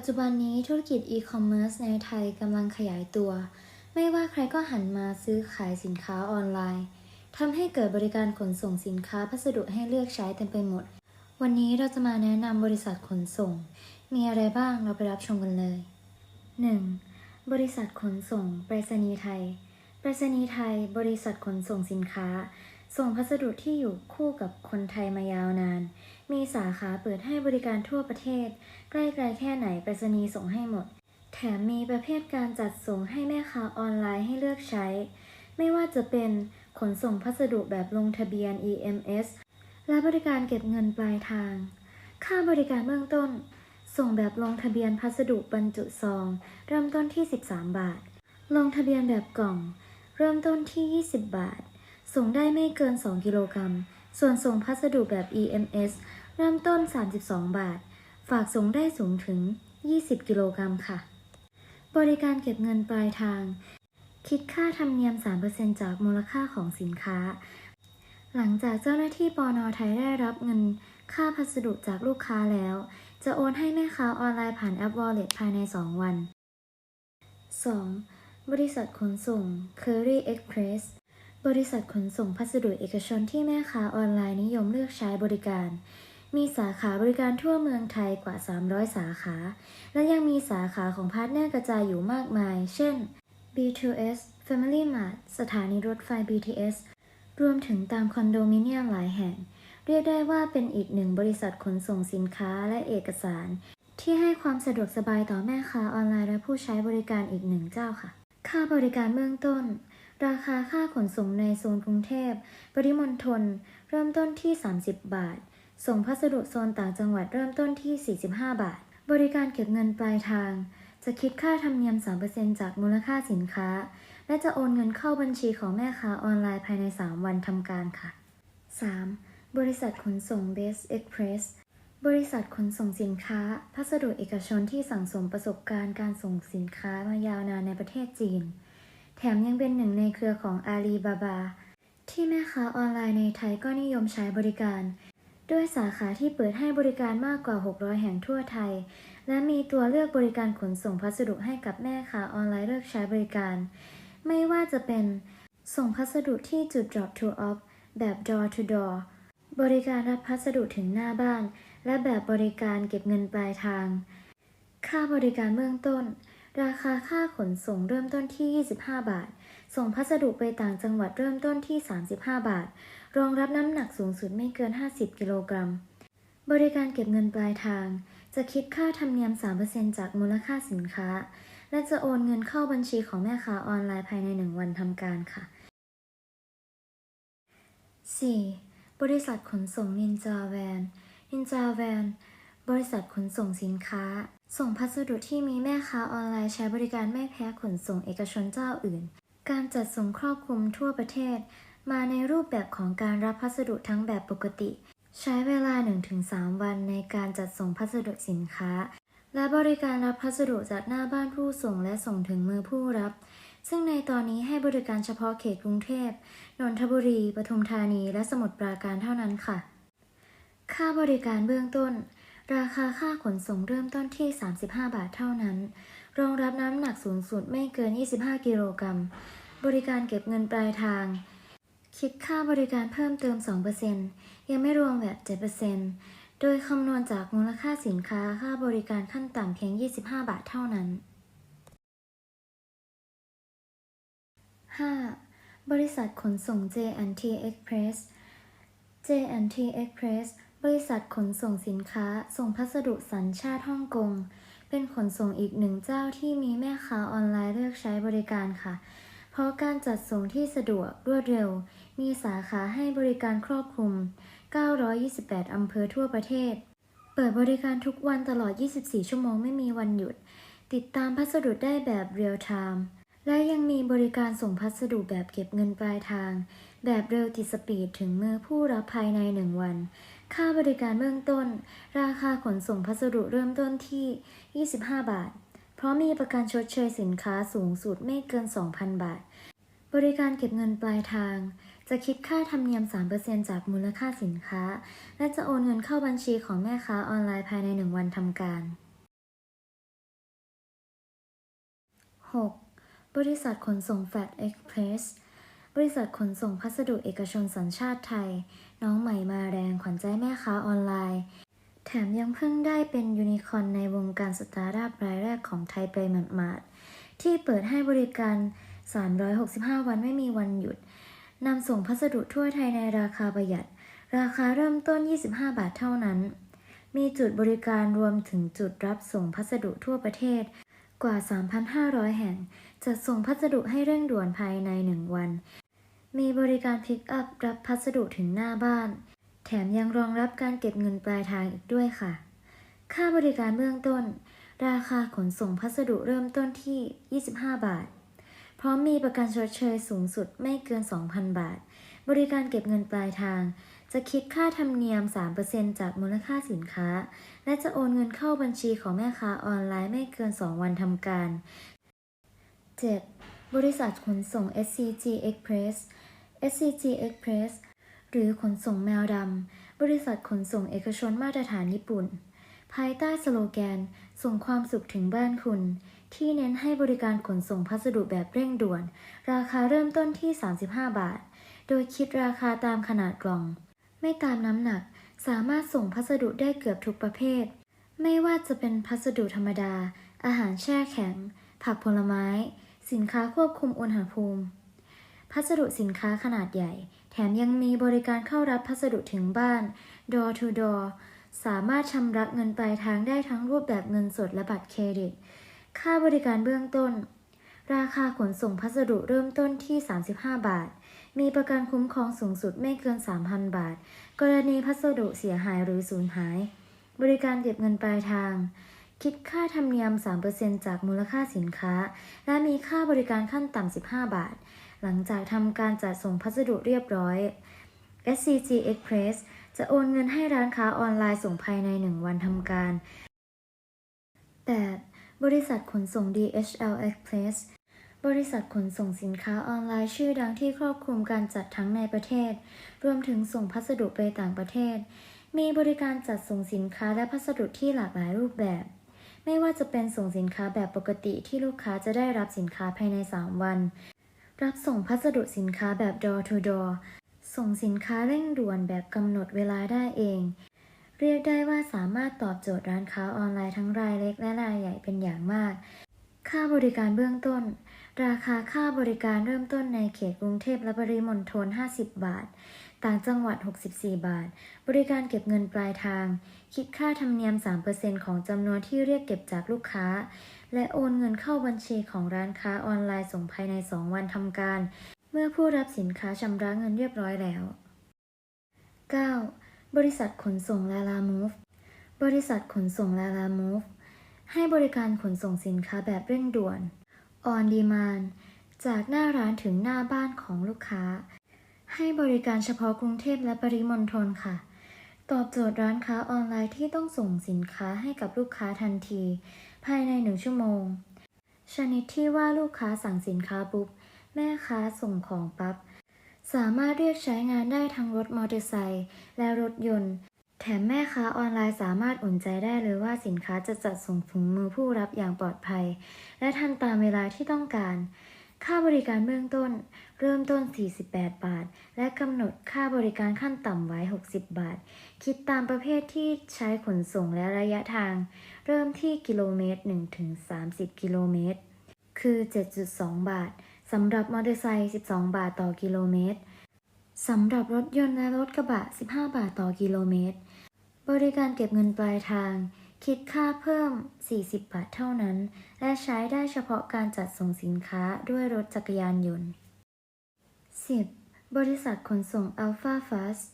จจุบันนี้ธุรกิจอีคอมเมิร์ซในไทยกำลังขยายตัว ไม่ว่าใครก็หันมาซื้อขายสินค้าออนไลน์ทำให้เกิดบริการขนส่งสินค้าพัสดุให้เลือกใช้เต็มไปหมด วันนี้เราจะมาแนะนำบริษัทขนส่ง มีอะไรบ้างเราไปรับชมกันเลย 1. บริษัทขนส่งไปรษณีย์ไทย ไปรษณีย์ไทย บริษัทขนส่งสินค้า ส่งพัสดุที่อยู่คู่กับคนไทยมายาวนาน มีสาขาเปิดให้บริการทั่วประเทศ ใกล้ไกลแค่ไหนไปรษณีย์ส่งให้หมด แถมมีประเภทการจัดส่งให้แม่ค้าออนไลน์ให้เลือกใช้ ไม่ว่าจะเป็นขนส่งพัสดุแบบลงทะเบียน EMS และบริการเก็บเงินปลายทาง ค่าบริการเบื้องต้น ส่งแบบลงทะเบียนพัสดุบรรจุซอง เริ่มต้นที่ 13 บาท ลงทะเบียนแบบกล่อง เริ่มต้นที่ 20 บาท ส่งได้ไม่เกิน 2 กิโลกรัม ส่วนส่งพัสดุแบบ EMS เริ่มต้น 32 บาท ฝากส่งได้สูงถึง 20 กิโลกรัมค่ะ บริการเก็บเงินปลายทาง คิดค่าธรรมเนียม 3%จากมูลค่าของสินค้า หลังจากเจ้าหน้าที่ปอนอไทยได้รับเงินค่าพัสดุจากลูกค้าแล้ว จะโอนให้แม่ค้าออนไลน์ผ่านแอป Wallet ภายใน 2 วัน 2. บริษัทขนส่ง Curry Express บริษัทขนส่งพัสดุเอกชนที่แม่ค้าออนไลน์นิยมเลือกใช้บริการ มีสาขาบริการทั่วเมืองไทยกว่า 300 สาขา และยังมีสาขาของพาร์ทเนอร์กระจายอยู่มากมาย เช่น B2S Family Mart สถานีรถไฟ BTS รวมถึงตามคอนโดมิเนียมหลายแห่ง เรียกได้ว่าเป็นอีกหนึ่งบริษัทขนส่งสินค้าและเอกสาร ที่ให้ความสะดวกสบายต่อแม่ค้าออนไลน์และผู้ใช้บริการอีกหนึ่งเจ้าค่ะ ค่าบริการเบื้องต้น ราคาค่าขนส่งในโซนกรุงเทพ ปริมณฑลเริ่มต้นที่ 30 บาท ส่งพัสดุโซนต่างจังหวัดเริ่มต้นที่ 45 บาท บริการเก็บเงินปลายทาง จะคิดค่าธรรมเนียม 3%จากมูลค่าสินค้า และจะโอนเงินเข้าบัญชีของแม่ค้าออนไลน์ภายใน 3 วันทำการค่ะ 3. บริษัทขนส่ง Best Express บริษัทขนส่งสินค้า พัสดุเอกชนที่สั่งสมประสบการณ์การส่งสินค้ามายาวนานในประเทศจีน แถมยังเป็นหนึ่งในเครือของอาลีบาบา ที่แม่ค้าออนไลน์ในไทยก็นิยมใช้บริการ ด้วยสาขาที่เปิดให้บริการมากกว่า 600 แห่งทั่วไทย และมีตัวเลือกบริการขนส่งพัสดุให้กับแม่ค้าออนไลน์เลือกใช้บริการ ไม่ว่าจะเป็น ส่งพัสดุที่จุด drop to off แบบ door to door บริการรับพัสดุถึงหน้าบ้าน และแบบบริการเก็บเงินปลายทาง ค่าบริการเบื้องต้น ราคาค่าขนส่งเริ่มต้นที่ 25 บาท ส่งพัสดุไปต่างจังหวัดเริ่มต้นที่ 35 บาท รองรับน้ำหนักสูงสุดไม่เกิน 50 กิโลกรัม บริการเก็บเงินปลายทาง จะคิดค่าธรรมเนียม 3%จากมูลค่าสินค้า และจะโอนเงินเข้าบัญชีของแม่ค้าออนไลน์ภายใน 1 วันทำการค่ะ 4. บริษัทขนส่งนินจาแวนนินจาแวนบริษัทขนส่งสินค้า ส่งพัสดุที่มีแม่ค้าออนไลน์ใช้บริการไม่แพ้ขนส่งเอกชนเจ้าอื่น การจัดส่งครอบคลุมทั่วประเทศ มาในรูปแบบของการรับพัสดุทั้งแบบปกติ ใช้เวลา 1-3 วันในการจัดส่งพัสดุสินค้า และบริการรับพัสดุจากหน้าบ้านผู้ส่งและส่งถึงมือผู้รับ ซึ่งในตอนนี้ให้บริการเฉพาะเขตกรุงเทพ นนทบุรี ปทุมธานี และสมุทรปราการเท่านั้นค่ะ ค่าบริการเบื้องต้น ราคาค่าขนส่งเริ่มต้นที่ 35 บาทเท่านั้น รองรับน้ำหนักสูงสุดไม่เกิน 25 กิโลกรัม บริการเก็บเงินปลายทาง คิดค่าบริการเพิ่มเติม 2%ยังไม่รวมแวด7%โดยคำนวณจากมูลค่าสินค้าค่าบริการขั้นต่ำเพียง 25 บาทเท่านั้น 5. บริษัทขนส่ง J&T Express J&T Express บริษัทขนส่งสินค้า ส่งพัสดุสัญชาติฮ่องกง เป็นขนส่งอีกหนึ่งเจ้าที่มีแม่ค้าออนไลน์เลือกใช้บริการค่ะ เพราะการจัดส่งที่สะดวกรวดเร็ว มีสาขาให้บริการครอบคลุม 928 อำเภอทั่วประเทศ เปิดบริการทุกวันตลอด 24 ชั่วโมงไม่มีวันหยุด ติดตามพัสดุได้แบบเรียลไทม์และยังมีบริการส่งพัสดุแบบเก็บเงินปลายทาง แบบเร็วติดสปีดถึงมือผู้รับภายใน 1 วัน ค่าบริการเบื้องต้น ราคาขนส่งพัสดุเริ่มต้นที่ 25 บาท เพราะมีประกันชดเชยสินค้าสูงสุดไม่เกิน 2,000 บาท บริการเก็บเงินปลายทาง จะคิดค่าธรรมเนียม 3%จากมูลค่าสินค้า และจะโอนเงินเข้าบัญชีของแม่ค้าออนไลน์ภายใน 1 วันทำการ 6. บริษัทขนส่งแฟดเอ็กเพรส บริษัทขนส่งพัสดุเอกชนสัญชาติไทย น้องใหม่มาแรงขวัญใจแม่ค้าออนไลน์ แถมยังเพิ่งได้เป็นยูนิคอนในวงการสตาร์ทอัพรายแรกของไทยไปหมาดๆที่เปิดให้บริการ 365 วันไม่มีวันหยุดนำส่งพัสดุทั่วไทยในราคาประหยัด ราคาเริ่มต้น 25 บาทเท่านั้น มีจุดบริการรวมถึงจุดรับส่งพัสดุทั่วประเทศ กว่า 3,500 แห่ง จัดส่งพัสดุให้เร่งด่วนภายใน 1 วัน มีบริการพิกอัพรับพัสดุถึงหน้าบ้าน แถมยังรองรับการเก็บเงินปลายทางอีกด้วยค่ะ ค่าบริการเบื้องต้น ราคาขนส่งพัสดุเริ่มต้นที่ 25 บาท พร้อมมีประกันชดเชยสูงสุดไม่เกิน 2,000 บาท บริการเก็บเงินปลายทาง จะคิดค่าธรรมเนียม 3%จากมูลค่าสินค้า และจะโอนเงินเข้าบัญชีของแม่ค้าออนไลน์ไม่เกิน 2 วันทำการ 7. บริษัทขนส่ง SCG Express SCG Express หรือขนส่งแมวดำ บริษัทขนส่งเอกชนมาตรฐานญี่ปุ่น ภายใต้สโลแกน ส่งความสุขถึงบ้านคุณ ที่เน้นให้บริการขนส่งพัสดุแบบเร่งด่วน ราคาเริ่มต้นที่ 35 บาท โดยคิดราคาตามขนาดกล่อง ไม่ตามน้ำหนัก สามารถส่งพัสดุได้เกือบทุกประเภท ไม่ว่าจะเป็นพัสดุธรรมดา อาหารแช่แข็ง ผักผลไม้ สินค้าควบคุมอุณหภูมิ พัสดุสินค้าขนาดใหญ่ แถมยังมีบริการเข้ารับพัสดุถึงบ้าน door to door สามารถชำระเงินปลายทางได้ทั้งรูปแบบเงินสดและบัตรเครดิต ค่าบริการเบื้องต้น ราคาขนส่งพัสดุเริ่มต้นที่ 35 บาท มีประกันคุ้มครองสูงสุดไม่เกิน 3,000 บาท กรณีพัสดุเสียหายหรือสูญหาย บริการเก็บเงินปลายทาง คิดค่าธรรมเนียม 3%จากมูลค่าสินค้า และมีค่าบริการขั้นต่ำ 15 บาท หลังจากทำการจัดส่งพัสดุเรียบร้อย SCG Express จะโอนเงินให้ร้านค้าออนไลน์ส่งภายใน 1 วันทำการ 8. บริษัทขนส่ง DHL Express บริษัทขนส่งสินค้าออนไลน์ชื่อดังที่ครอบคลุมการจัดทั้งในประเทศ รวมถึงส่งพัสดุไปต่างประเทศ มีบริการจัดส่งสินค้าและพัสดุที่หลากหลายรูปแบบ ไม่ว่าจะเป็นส่งสินค้าแบบปกติที่ลูกค้าจะได้รับสินค้าภายใน 3 วัน รับส่งพัสดุสินค้าแบบ door to door ส่งสินค้าเร่งด่วนแบบกำหนดเวลาได้เอง เรียกได้ว่าสามารถตอบโจทย์ร้านค้าออนไลน์ทั้งรายเล็กและรายใหญ่เป็นอย่างมาก ค่าบริการเบื้องต้น ราคาค่าบริการเริ่มต้นในเขตกรุงเทพและปริมณฑล 50 บาท ต่างจังหวัด 64 บาท บริการเก็บเงินปลายทาง คิดค่าธรรมเนียม 3%ของจำนวนที่เรียกเก็บจากลูกค้า และโอนเงินเข้าบัญชีของร้านค้าออนไลน์ส่งภายใน 2 วันทำการ เมื่อผู้รับสินค้าชำระเงินเรียบร้อยแล้ว 9. บริษัทขนส่งลาลามูฟบริษัทขนส่งลาลามูฟให้บริการขนส่งสินค้าแบบเร่งด่วน on demand จากหน้าร้านถึงหน้าบ้านของลูกค้า ให้บริการเฉพาะกรุงเทพและปริมณฑลค่ะ ตอบโจทย์ร้านค้าออนไลน์ที่ต้องส่งสินค้าให้กับลูกค้าทันที ภายในหนึ่งชั่วโมง ชนิดที่ว่าลูกค้าสั่งสินค้าปุ๊บ แม่ค้าส่งของปั๊บสามารถเรียกใช้งานได้ทั้งรถมอเตอร์ไซค์และรถยนต์ แถมแม่ค้าออนไลน์สามารถอุ่นใจได้เลยว่าสินค้าจะจัดส่งถึงมือผู้รับอย่างปลอดภัย และทันตามเวลาที่ต้องการ ค่าบริการเบื้องต้น เริ่มต้น 48 บาท และกำหนดค่าบริการขั้นต่ำไว้ 60 บาท คิดตามประเภทที่ใช้ขนส่งและระยะทาง เริ่มที่กิโลเมตร1ถึง30 กิโลเมตร คือ 7.2 บาทสำหรับมอเตอร์ไซค์ 12 บาทต่อกิโลเมตรสำหรับรถยนต์และรถกระบะ 15 บาทต่อกิโลเมตร บริการเก็บเงินปลายทาง คิดค่าเพิ่ม 40 บาทเท่านั้น และใช้ได้เฉพาะการจัดส่งสินค้าด้วยรถจักรยานยนต์ 10. บริษัทขนส่ง Alpha Fast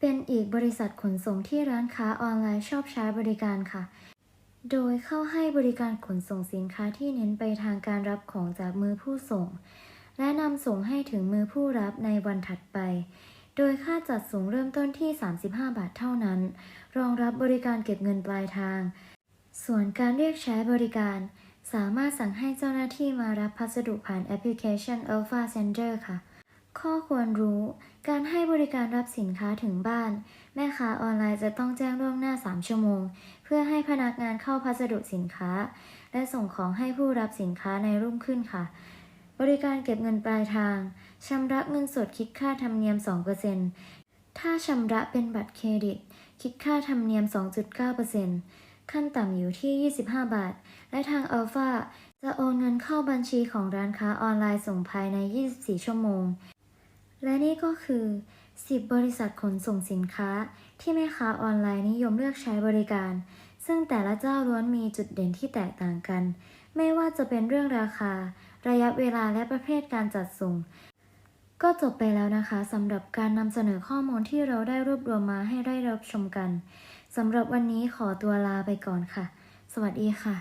เป็นอีกบริษัทขนส่งที่ร้านค้าออนไลน์ชอบใช้บริการค่ะ โดยเข้าให้บริการขนส่งสินค้าที่เน้นไปทางการรับของจากมือผู้ส่ง และนำส่งให้ถึงมือผู้รับในวันถัดไป โดยค่าจัดส่งเริ่มต้นที่ 35 บาทเท่านั้น รองรับบริการเก็บเงินปลายทาง ส่วนการเรียกใช้บริการ สามารถสั่งให้เจ้าหน้าที่มารับพัสดุผ่านแอปพลิเคชัน Alpha Sender ค่ะ ข้อควรรู้ การให้บริการรับสินค้าถึงบ้าน แม่ค้าออนไลน์จะต้องแจ้งล่วงหน้า 3 ชั่วโมง เพื่อให้พนักงานเข้าพัสดุสินค้าแและส่งของให้ผู้รับสินค้าในรุ่งขึ้นค่ะ บริการเก็บเงินปลายทาง ชำระเงินสดคิดค่าธรรมเนียม 2%ถ้าชำระเป็นบัตรเครดิต คิดค่าธรรมเนียม 2.9%ขั้นต่ำอยู่ที่ 25 บาท และทางอัลฟาจะโอนเงินเข้าบัญชีของร้านค้าออนไลน์ส่งภายใน 24 ชั่วโมง และนี่ก็คือ 10 บริษัทขนส่งสินค้าที่แม่ค้าออนไลน์นิยมเลือกใช้บริการ ซึ่งแต่ละเจ้าล้วนมีจุดเด่นที่แตกต่างกัน ไม่ว่าจะเป็นเรื่องราคา ระยะเวลาและประเภทการจัดส่ง ก็จบไปแล้วนะคะสำหรับการนำเสนอข้อมูลที่เราได้รวบรวมมาให้ได้รับชมกันสำหรับวันนี้ขอตัวลาไปก่อนค่ะ สวัสดีค่ะ